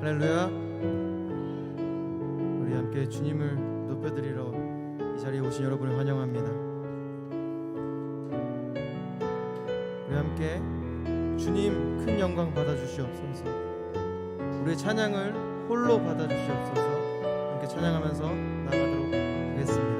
할렐루야. 우리 함께 주님을 높여드리러 이 자리에 오신 여러분을 환영합니다. 우리 함께 주님 큰 영광 받아주시옵소서. 우리의 찬양을 홀로 받아주시옵소서. 함께 찬양하면서 나가도록 하겠습니다.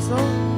So. song?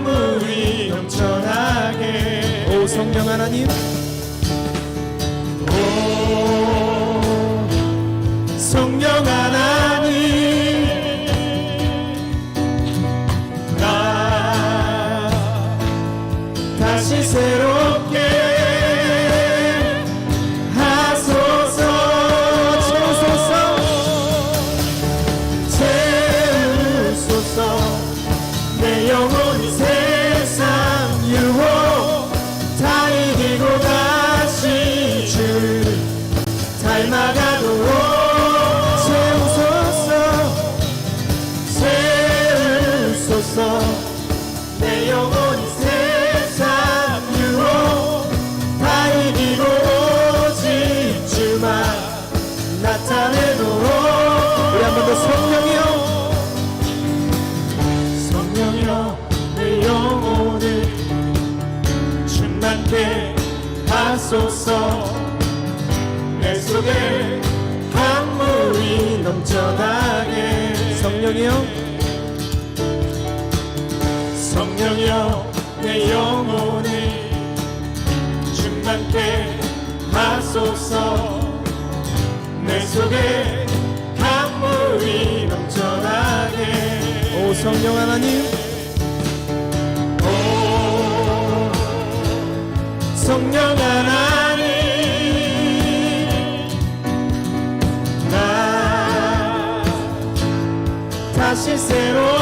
만물이 넘쳐나게. 오 성령 하나님. 오 성령 하나님. 성령 하나님 나 다시 새로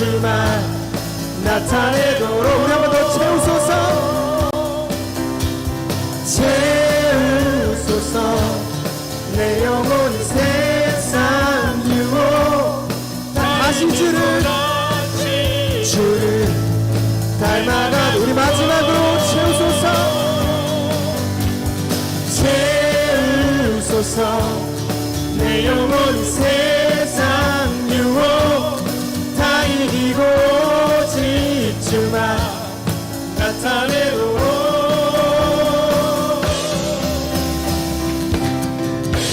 주만 나타내도록 우리 한번 더 채우소서. 채우소서. 내 영혼 세상 유혹. 다신 주를 주를 닮아가 우리 마지막으로 채우소서. 채우소서. 그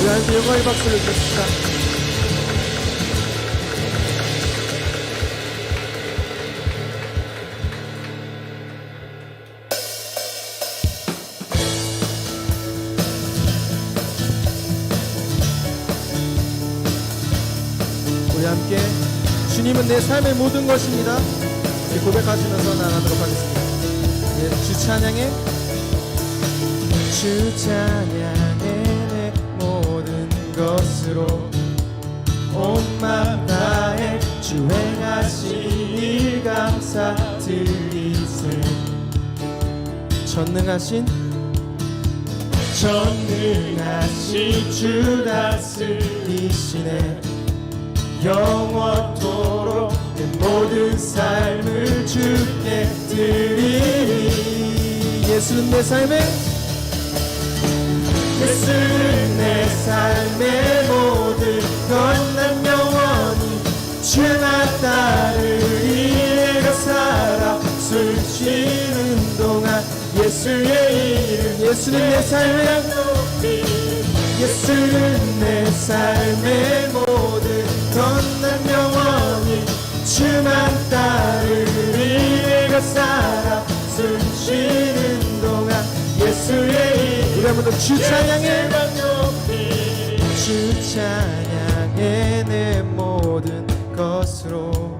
우리한테 영광의 박수를 주십시다. 우리 함께 주님은 내 삶의 모든 것입니다. 고백하시면서 나가도록 하겠습니다. 예, 주 찬양에 주 찬양에 내 모든 것으로 온맘 다해 주 행하신 일 감사드리세. 전능하신 전능하신 주 다스리시네. 영원토록 내 모든 삶을 주께 드리리. 예수는 내 삶의 예수는 내 삶의 모든 건 난 영원히 주만 따르리 내가 살아 숨 쉬는 동안 예수의 이름 예수는 내 삶의 예수는 내 삶의 모든 건난 영원히 주만 따르리 내가 살아 숨 쉬는 동안 예수의 이름 우리 한번 더주 찬양해. 주 찬양해 내 모든 것으로.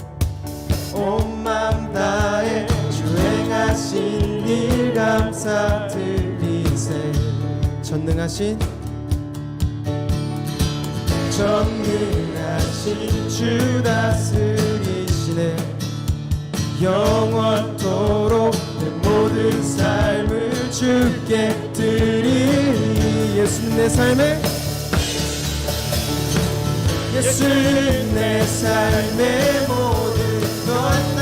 온 맘 다해 주 행하신 일 감사드리세. 전능하신 전능하신 주 다스리 시네 영원토록 내 모든 삶을 주께 드리리 예수는 내 삶의 예수는 내 삶의 모든 것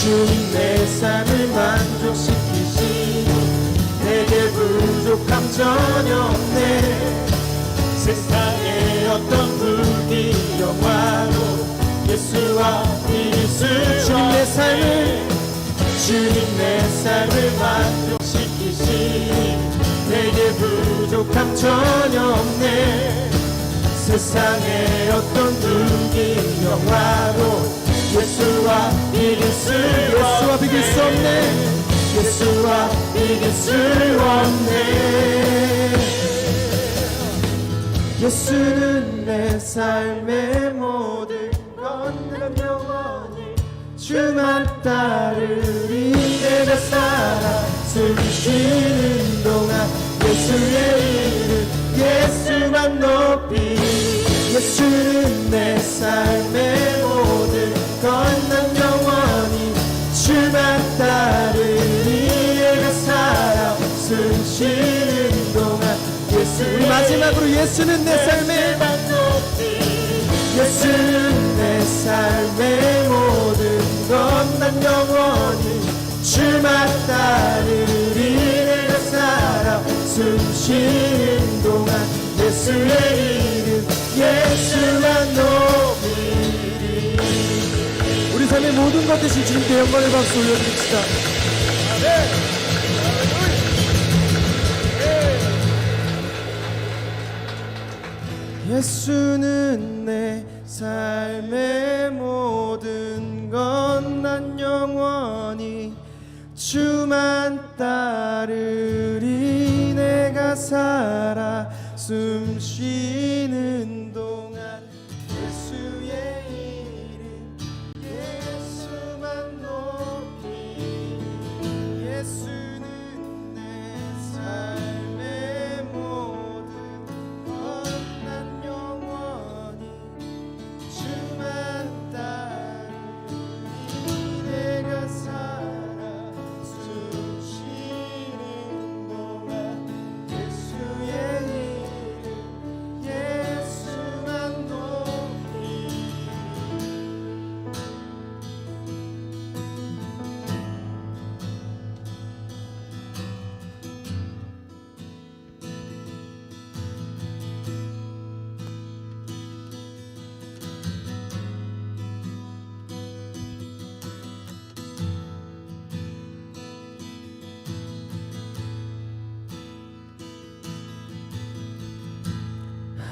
주님 내 삶을 만족시키시니 내게 부족함 전혀 없네. 세상에 어떤 불기 영화도 예수와 이길 수 주님 내 삶을 주님 내 삶을 만족시키시니 내게 부족함 전혀 없네. 세상에 어떤 불기 영화도 예수와 이길 수 예수와 비길 수 없네. 예수와 이길 수 없네. 예수는 내 삶의 모든 건난 영원히 주만 따르리 내가 살아 숨 쉬는 동안 예수의 이름 예수만 높이 예수는 내 삶의 모든 따르리 내가 살아 숨 쉬는 동안 예수 우리 마지막으로 예수는 내 삶의 예수는 내 삶의 모든 것 난 영원히 주만 따르리 내가 살아 숨 쉬는 동안 대신 주님께 영광의 박수 올려드립시다. 예수는 내 삶의 모든 것난 영원히 주만 따르리. 내가 살아 숨쉬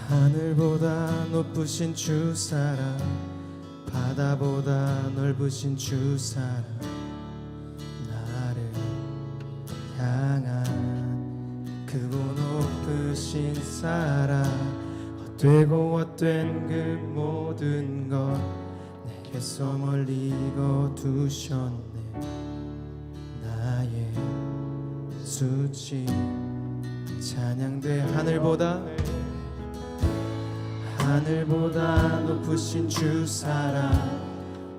하늘보다 높으신 주 사랑 바다보다 넓으신 주 사랑 나를 향한 크고 높으신 사랑 헛되고 헛된 그 모든 것 내게서 멀리 거두셨네 높으신 주 사랑.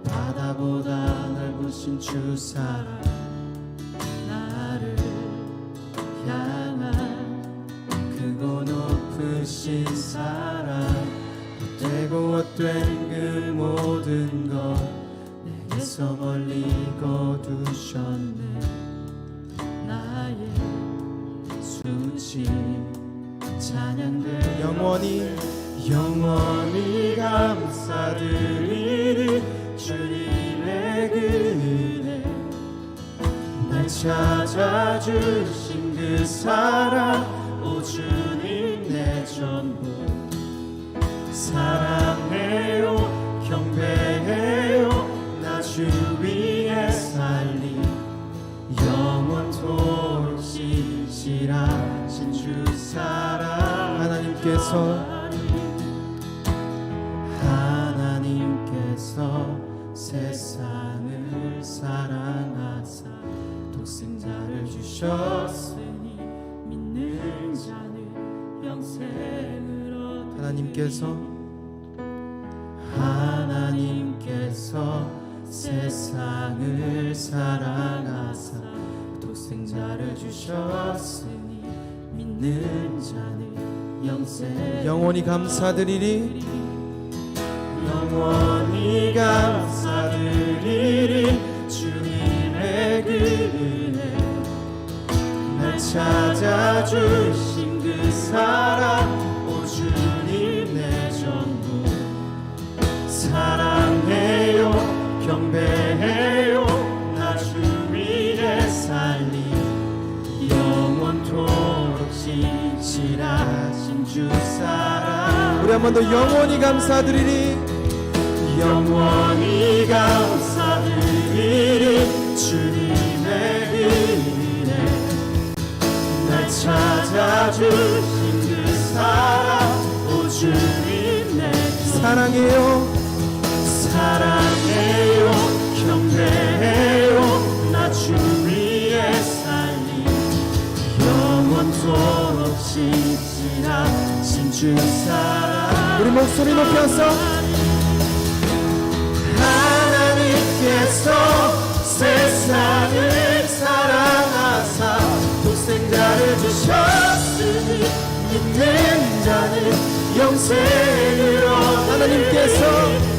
바다보다 넓으신 주 사랑. 나를 향한 크고 높으신 사랑. 헛되고 헛된 그 모든 것 내게서 멀리 거두셨네. 나의 수치 찬양돼 영원히 영원히 감사드리리 주님의 그 은혜. 날 찾아주신 그 사랑 오 주님 내 전부. 사랑해요 경배해요 나 주 위에 살리. 영원토록 신실하신 주 사랑. 하나님께서 주셨으니 믿는 자는 영생을 얻으리 하나님께서 하나님께서 세상을 사랑하사 독생자를 주셨으니 믿는 자는 영생 영원히 감사드리리. 영원히 감사 찾아주신 그 사랑 오 주님 내 전부. 사랑해요 경배해요 나주 위에 살리. 영원토록 신실하신 주 사랑. 우리 한 번 더 영원히 감사드리리. 영원히 감사 주신 그 사랑 오 주님 내 사랑해요. 사랑해요 경배해요. 나 주 위에 살리. 영원토록 신실하신 주 사랑. 우리 목소리 높여서 하나님께서 세상을 사랑하사 주셨으니 믿는 자는 영생을 얻 하나님께서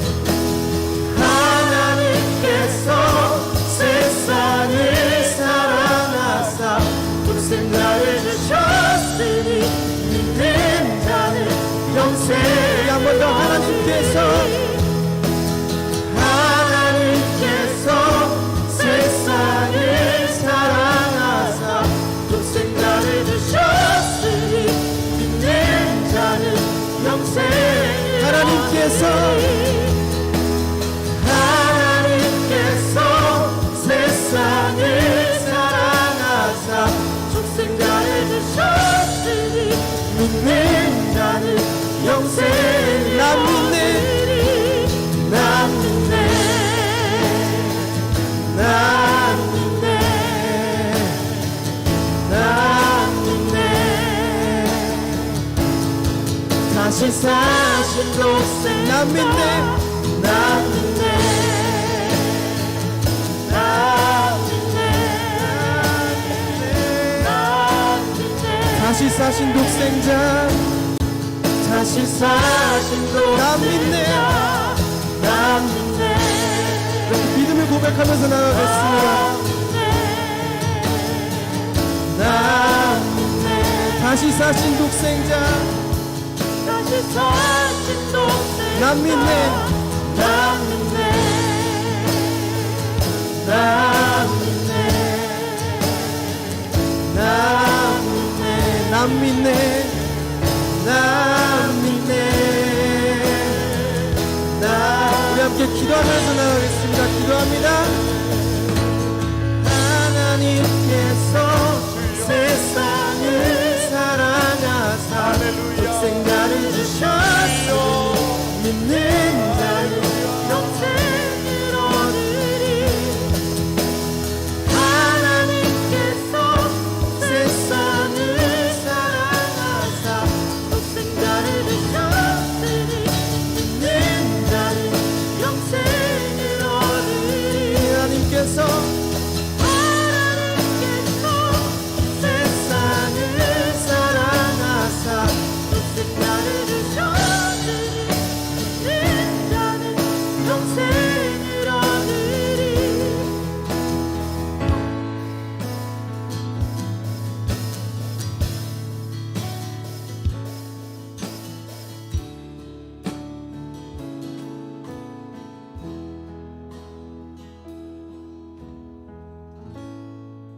믿네. 난 믿네 난 믿네 난 믿네 다시 사신 독생자. 다시 사신 독생자. 난 믿네. 난 믿네. 믿음을 고백하면서 나아가겠습니다. 난 믿네. 다시 사신 독생자. 다시 사신 독생 난 믿네. 난 믿네. 난 믿네. 난 믿네. 난 믿네. 난 믿네. 난 우리 함께 기도하면서 나가겠습니다. 기도합니다. 하나님께서 세상을 사랑하사 할렐루야. 생나를 주셨소. 믿